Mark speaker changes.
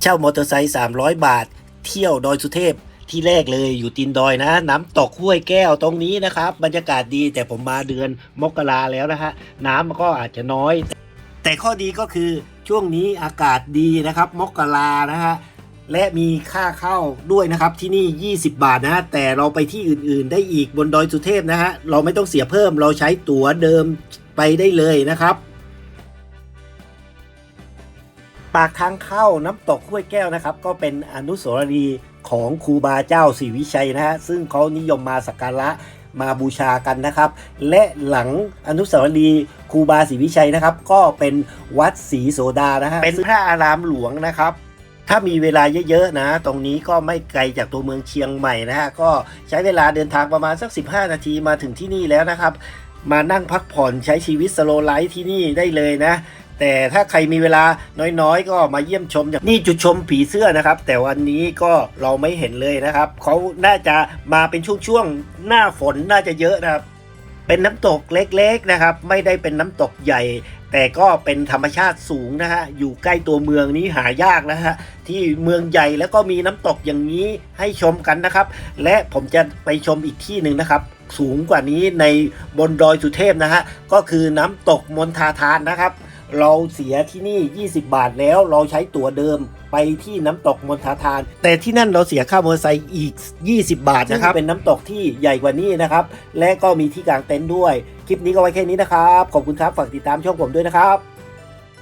Speaker 1: เช่ามอเตอร์ไซค์300 บาท เที่ยวดอยสุเทพที่แรกเลยอยู่ตีนดอยนะ น้ำตกห้วยแก้วตรงนี้นะครับ บรรยากาศดีแต่ผมมาเดือนมกราแล้วนะฮะน้ำมันก็อาจจะน้อย แต่ข้อดีก็คือช่วงนี้อากาศดีนะครับ มกรานะฮะและมีค่าเข้าด้วยนะครับที่นี่ 20 บาทนะฮะแต่เราไปที่อื่นๆ ได้อีกบนดอยสุเทพนะฮะเราไม่ต้องเสียเพิ่มเราใช้ตั๋วเดิมไปได้เลยนะครับ ปากทางเข้าน้ำตกห้วยแก้วนะครับ ก็เป็นอนุสาวรีย์ของครูบาเจ้าศรีวิชัยนะฮะซึ่งเขานิยมมาสักการะมาบูชากันนะครับ และหลังอนุสาวรีย์ครูบาศรีวิชัยนะครับ ก็เป็นวัดศรีโสดานะฮะเป็นพระอารามหลวงนะครับถ้ามีเวลาเยอะๆนะ ตรงนี้ก็ไม่ไกลจากตัวเมืองเชียงใหม่นะฮะ ก็ใช้เวลาเดินทางประมาณสัก 15 นาทีมาถึงที่นี่แล้วนะครับ มานั่งพักผ่อนใช้ชีวิตสโลไลฟ์ที่นี่ได้เลยนะ แต่ถ้าใครมีเวลาน้อยๆ ก็มาเยี่ยมชมอย่างนี่จุดชมผีเสื้อนะครับ แต่วันนี้ก็เราไม่เห็นเลยนะครับเขาน่าจะมาเป็นช่วงๆหน้าฝนน่าจะเยอะนะครับ เป็นน้ำตกเล็กๆนะครับ ไม่ได้เป็นน้ำตกใหญ่ แต่ก็เป็นธรรมชาติสูงนะฮะอยู่ใกล้ตัวเมืองนี้หายากนะฮะที่เมืองใหญ่แล้วก็มีน้ำตกอย่างนี้ให้ชมกันนะครับ และผมจะไปชมอีกที่หนึ่งนะครับสูงกว่านี้ในบนดอยสุเทพนะฮะก็คือน้ำตกมนทาทานนะครับ เราเสียที่นี่ 20 บาทแล้วเราใช้ตั๋วเดิมไปที่น้ำตกมณฑาทาน แต่ที่นั่นเราเสียค่ามอเตอร์ไซค์อีก 20 บาทนะครับเป็นน้ำตกที่ใหญ่กว่านี้นะครับ และก็มีที่กางเต็นท์ด้วย คลิปนี้ก็ไว้แค่นี้นะครับ ขอบคุณครับ ฝากติดตามช่องผมด้วยนะครับ